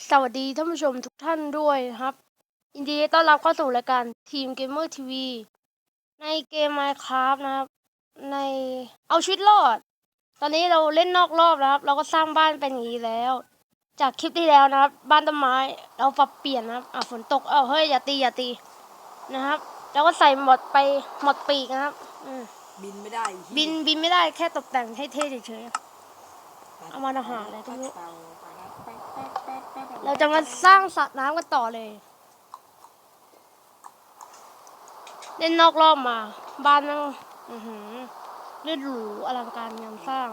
สวัสดีท่านผู้ชมทุกท่านด้วยนะครับยินดีต้อนรับเข้าสู่รายการทีมเกมเมอร์ทีวีในเกม Minecraft นะครับ ในเอาชีวิตรอด ตอนนี้เราเล่นนอกรอบนะครับ เราก็สร้างบ้านเป็นอย่างนี้แล้ว จากคลิปที่แล้วนะครับ บ้านต้นไม้เราปรับเปลี่ยนนะครับอะฝนตกเอ้าเฮ้ยอย่าตีอย่าตีนะครับแล้วก็ใส่หมดไปหมดปีกนะครับอืมบินไม่ได้อีกบินบินไม่ได้แค่ตกแต่งให้เท่เฉยๆเอามาอาหารอะไรก็ไม่รู้เเราจะมาสร้างสระน้ำกันต่อเลย เล่นนอกรอบมา บ้านนั่งเล่นหรูอลังการงานสร้าง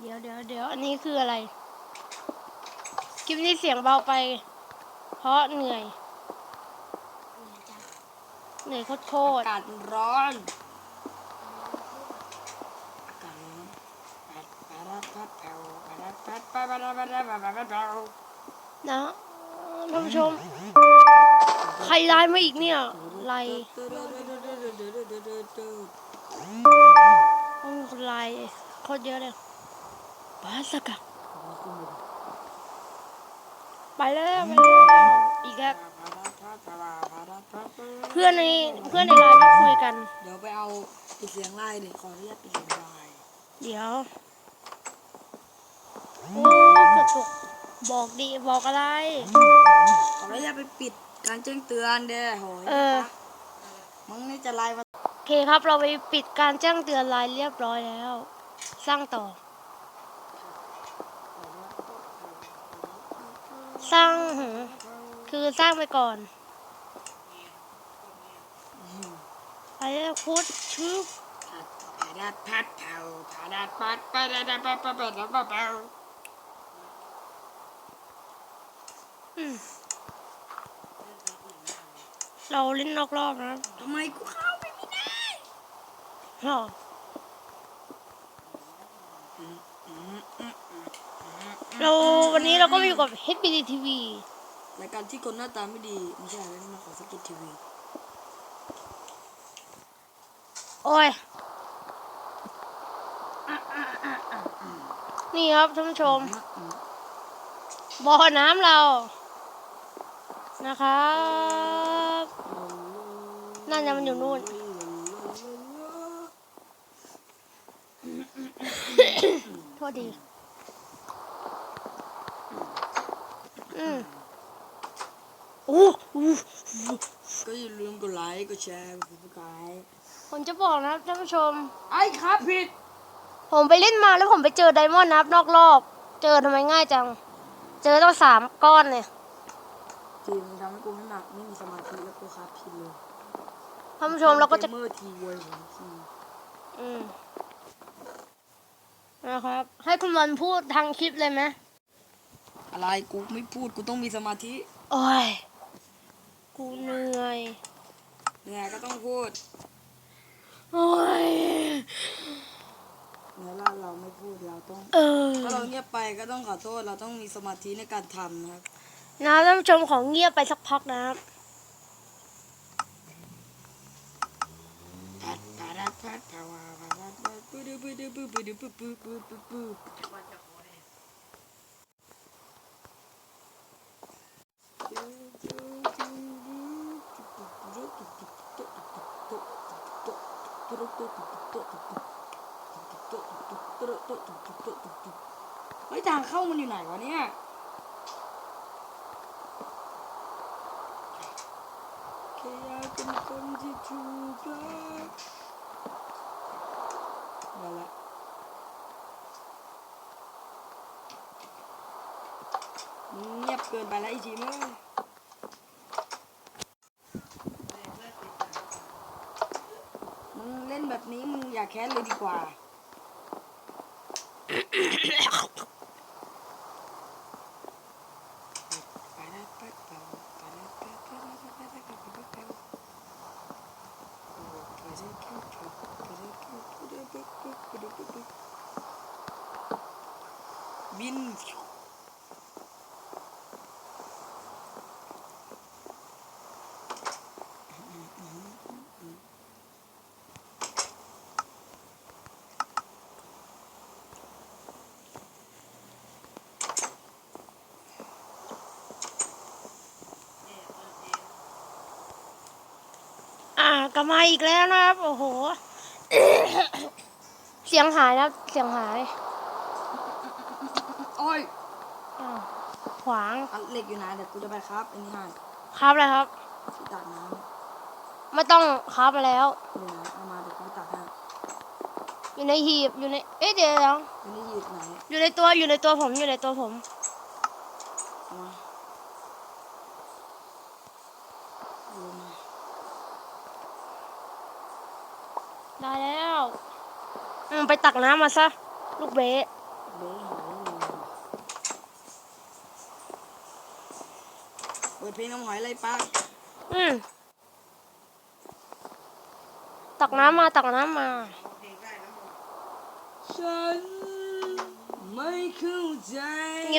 เดี๋ยวเดี๋ยวเดี๋ยวอันนี้คืออะไร คลิปนี้เสียงเบาไป เพราะเหนื่อย เหนื่อยโคตร อากาศร้อน นะท่านผู้ชม ใครไลน์มาอีกเนี่ยไลน์ต้องมีคนไลน์โคตรเยอะเลยบาสกะไปแล้วไปแล้วอีกแล้วเพื่อนในเพื่อนในไลน์ไม่คุยกัน เดี๋ยวไปเอาปิดเสียงไล่เลยขออนุญาตปิดเสียงไล่เดี๋ยวโอ้ ฉกบอกดีบอกอะไร ขออนุญาตไปปิดการแจ้งเตือนเด้อหอยเออ มึงนี่จะไลน์มาโอเคครับเราไปปิดการแจ้งเตือนไลน์เรียบร้อยแล้ว สร้างต่อ สร้างหือคือสร้างไปก่อนไปแล้วพุทธชึบ ผาดาดพัดเผาผาดาดพัดปะดาดาปะปะปะดาปะเผา เราเล่นนอกรอบนะทำไมกูเข้าไปไม่ได้ฮะเราวันนี้เราก็มาอยู่กับ HBD TV รายการที่คนหน้าตาไม่ดีไม่ใช่แล้วนี่มาขอสกิททีวี โอ้ย นี่ครับท่านผู้ชมบ่อน้ำเรา นะครับน่าจะมันอยู่นู่น โทษดี อืมอู้อู้ก็อย่าลืมกดไลค์กดแชร์กดติดตามผมจะบอกนะครับท่านผู้ชม ไอ้ครับผิด ผมไปเล่นมาแล้วผมไปเจอไดมอนด์นะครับ นอกรอบ เจอทำไมง่ายจัง เจอต้องสามก้อนเนี่ยิงทำให้กูไม่หนักไม่มีสมาธิแล้วกูครับผิดเลยท่านผู้ชมเราก็จะเมอร์ทีเวยผมทีอืมนะครับ ให้คุณวันพูดทางคลิปเลยไหมอะไรกูไม่พูดกูต้องมีสมาธิโอ้ยกูเหนื่อยเหนื่อยก็ต้องพูดโอ้ยเมื่อเราเราไม่พูดเราต้องเออ ถ้าเราเงียบไปก็ต้องขอโทษเราต้องมีสมาธิในการทำนะครับ นะท่านผู้ชมของเงียบไปสักพักนะครับเฮ้ยทางเข้ามันอยู่ไหนวะเนี่ย มาละเงียบเกินไปแล้วไอีทีมเอ้ยมึงเล่นแบบนี้มึงอย่าแค้นเลยดีกว่า บินกลับมาอีกแล้วนะครับ โอ้โห เสียงหายแล้วเสียงหาย โอ้ยอ้าวขวางอันเหล็กอยู่ไหนเดี๋ยวกูจะไปครับอันนี้ให้ครับเลยครับ ที่ตักน้ไม่ต้องครับแล้วำอยู่ไหนเอามาเดี๋ยวกูไปตักให้อยู่ในหีบอยู่ในเอ๊ะเดี๋ยวเดี๋ยวอันนี้หยิบไหนอยู่ในตัวอยู่ในตัวผมอยู่ในตัวผม เอามาเอาลงมาได้แล้วอืมไปตักน้ำมาซะ ลูกเบส เบ้หอยเลยเปิ ดเพลงน้ำหอยอะไรป้าอืมตักน้ำมาตักน้ำมา ฉันไม่เข้าใจ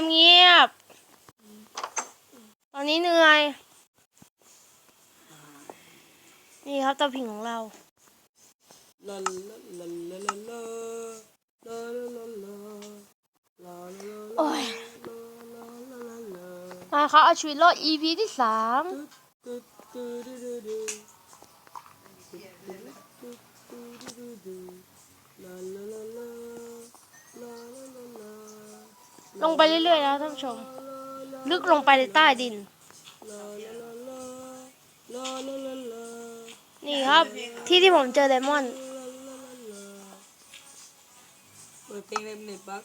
เงียบๆ ตอนนี้เหนื่อย นี่ครับเตาผิงของเรา ลาลาลาลาลาลาลาลาลาลาลาโอ้ยลาลาลาลา มาครับเอาชีวิตรอด EP ที่สามลงไปเรื่อยๆนะท่านผู้ชม ลึกลงไปในใต้ดิน นี่ครับที่ที่ผมเจอไดมอนด์เปิดเพลงเล็มหน็ตปั๊ก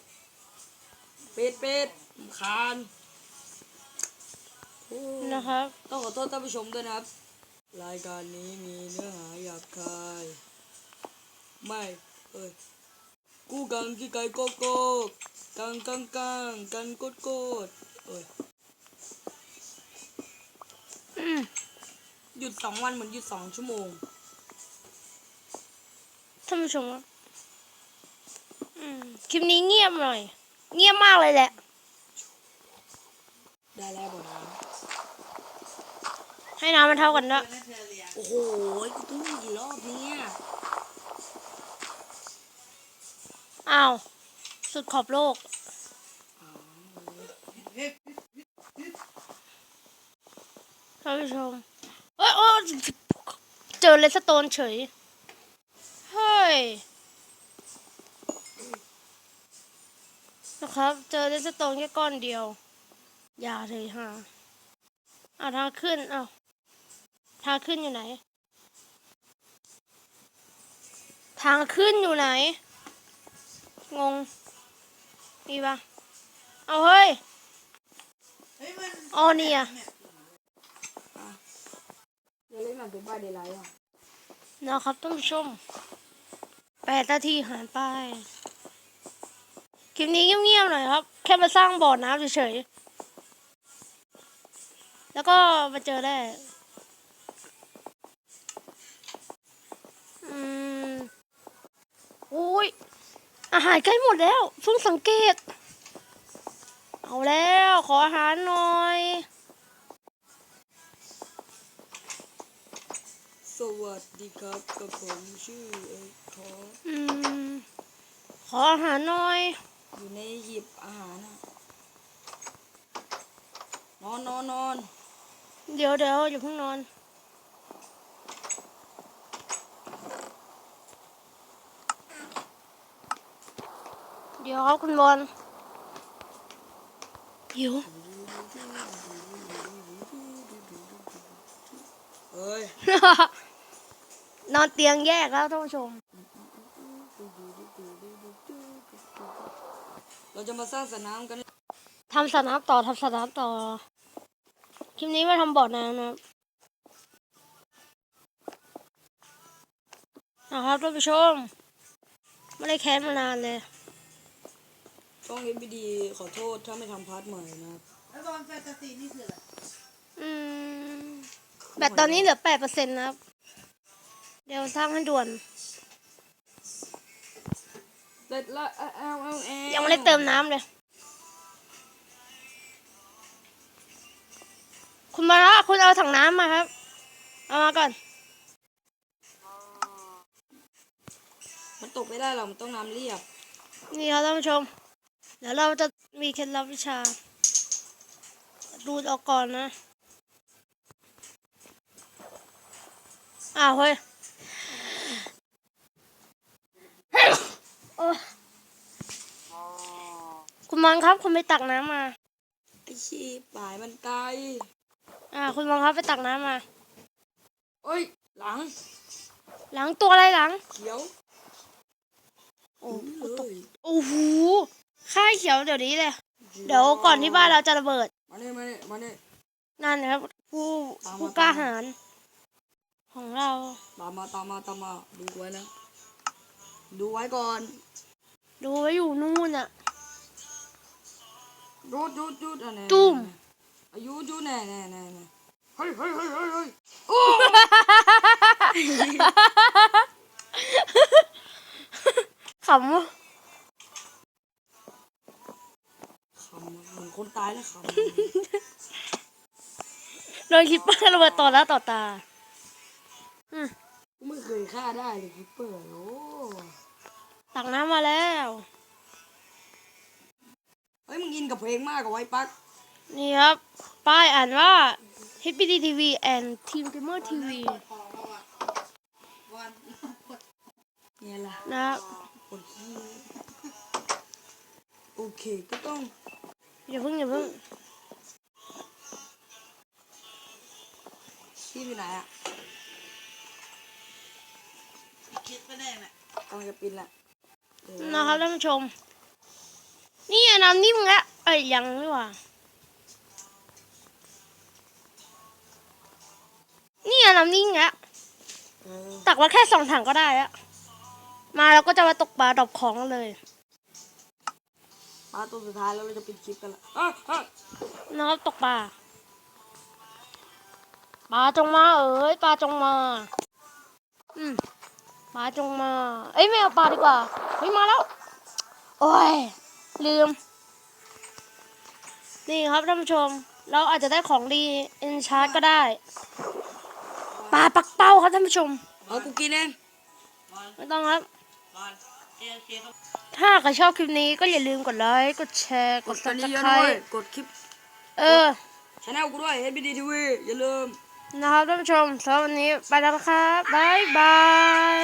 ปิดปิดคาน นะครับ ต้องขอโทษท่านผู้ชมด้วยนะครับ รายการนี้มีเนื้อหาหยาบคาย ไม่เอ้ยกูกังกี่ไก่โกโก้กังกังกังกันโกดโกดเอ้ยอืมหยุดสองวันเหมือนหยุดสองชั่วโมงท่านผู้ชมครับอืมคลิปนี้เงียบหน่อย เงียบมากเลยแหละ ได้แล้วบ่นะ ให้น้ำมันเท่ากันนะโอ้โหกูต้องวิ่งกี่รอบเนี่ย อ้าว สุดขอบโลก ท่านผู้ชมเอ้ยโอ้ยเจอเลสโตนเฉย เฮ้ย นะครับ เจอเลสโตนแค่ก้อนเดียว อย่าเลยฮะอ่าทางขึ้นอ้าว ทางขึ้นอยู่ไหน ทางขึ้นอยู่ไหน งงนี่ปะเอาเฮ้ยอ๋อนี่อะเดี๋ยวเล่นแบบเป็นบ้าเดย์ไลท์อะนะครับท่านผู้ชมแปดนาทีหารไป คลิปนี้เงียบๆหน่อยครับ แค่มาสร้างบ่อน้ำเฉยๆ แล้วก็มาเจอได้ อืมอุ้ย อาหารใกล้หมดแล้วเพิ่งสังเกต เอาแล้ว ขออาหารหน่อย สวัสดีครับกับผมชื่อเอกทออืม ขออาหารหน่อย อยู่ในหยิบอาหารอะนอนนอนนอน เดี๋ยวเดี๋ยวอย่าเพิ่งนอน ดี๋ยวครับคุณบอลหิวเอ้ย นอนเตียงแยกแล้วท่านผู้ชม เราจะมาสร้างสระน้ำกัน ทำสระน้ำต่อทำสระน้ำต่อ คลิปนี้มาทำบ่อน้ำนะครับนะครับท่านผู้ชม ไม่ได้แค้นมานานเลย ช่องเอ็มบีดีขอโทษถ้าไม่ทำพาร์ทใหม่นะครับแล้วตอนแฟนตาซีนี่คืออะไรอืม แบตตอนนี้เหลือแปดเปอร์เซ็นต์นะครับ เดี๋ยวสร้างให้ด่วน เด็ดละเอลเอลเอลยังไม่ได้เติมน้ำเลย คุณมาละคุณเอาถังน้ำมาครับ เอามาก่อน มันตกไม่ได้หรอกมันต้องน้ำเรียบ นี่ครับท่านผู้ชม เดี๋ยวเราจะมีเคล็ดลับวิชา ดูดออกก่อนนะ อ้าวเฮ้ยโอ้คุณมอนครับคุณไปตักน้ำมาไอ้ชีปลายมันตายอ่า คุณมอนครับไปตักน้ำมาเอ้ย หลัง หลังตัวอะไรหลัง เขียว โอ้เลยโอ้โห ค่ายเขียวเดี๋ยวนี้เลย เดี๋ยวก่อนที่บ้านเราจะระเบิด มาเนี่ยมาเนี่ยมาเนี่ยนั่นนะครับผู้ตามมาผู้กล้าหาญของเรา ตามมาตามมาตามมาดูไว้นะ ดูไว้ก่อน ดูไว้อยู่นู่นอะหยุดหยุดหยุดอะแน่ตุ้มอายุหยุดแน่แน่แน่แน่เฮ้ยเฮ้ยเฮ้ยเฮ้ยเฮ้ยโอ้ขำวะ ขำอะเหมือน คนตายแล้วขำโดนคิดว่าระเบิดต่อแล้วต่อตาอืมกูไม่เคยฆ่าได้เลยคิปเปอร์โอ้ตักน้ำมาแล้ว เฮ้ยมึงอินกับเพลงมากกว่าไว้ปักนี่ครับ ป้ายอ่านว่า HPD TV and Team Gamer TV วันเนี่ยล่ะนะครับคนที่โอเคก็ต้อง อย่าเพิ่งอย่าเพิ่งที่ไปไหนอะคิดไปแน่แหละกำลังจะปินละเดี๋ยวนะครับท่านผู้ชม นี่อันน้ำนิ่มแล้วเอ้ยยังไม่ว่านี่อันน้ำนิ่งแล้วเออตักไว้แค่สองถังก็ได้แล้วมาแล้วก็จะมาตกปลาดรอบของกันเลย มาตัวสุดท้ายแล้วเราจะปิดคลิปกันละอะอะนะครับตกปลาปลาจงมาเอ้ยปลาจงมา อืมปลาจงมา เอ้ยไม่เอาปลาดีกว่าเฮ้ยมาแล้ว โอ้ยลืม นี่ครับท่านผู้ชม เราอาจจะได้ของดีเอ็นชาร์ดก็ได้ ปลาปักเป้าครับท่านผู้ชม เอากูกินเองไม่ต้องครับ วันเอเคครับถ้าใครชอบคลิปนี้ก็อย่าลืมกดไลค์ กดแชร์ กกดดกันซับสเยอะไคๆรด้วยต์กดคลิปเออช anel กูด้วย HBD TV อย่าลืม นะครับท่านผู้ชมสำหรับวันนี้ไปแล้วนะครับบ๊ายบาย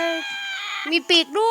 มีปีกด้วย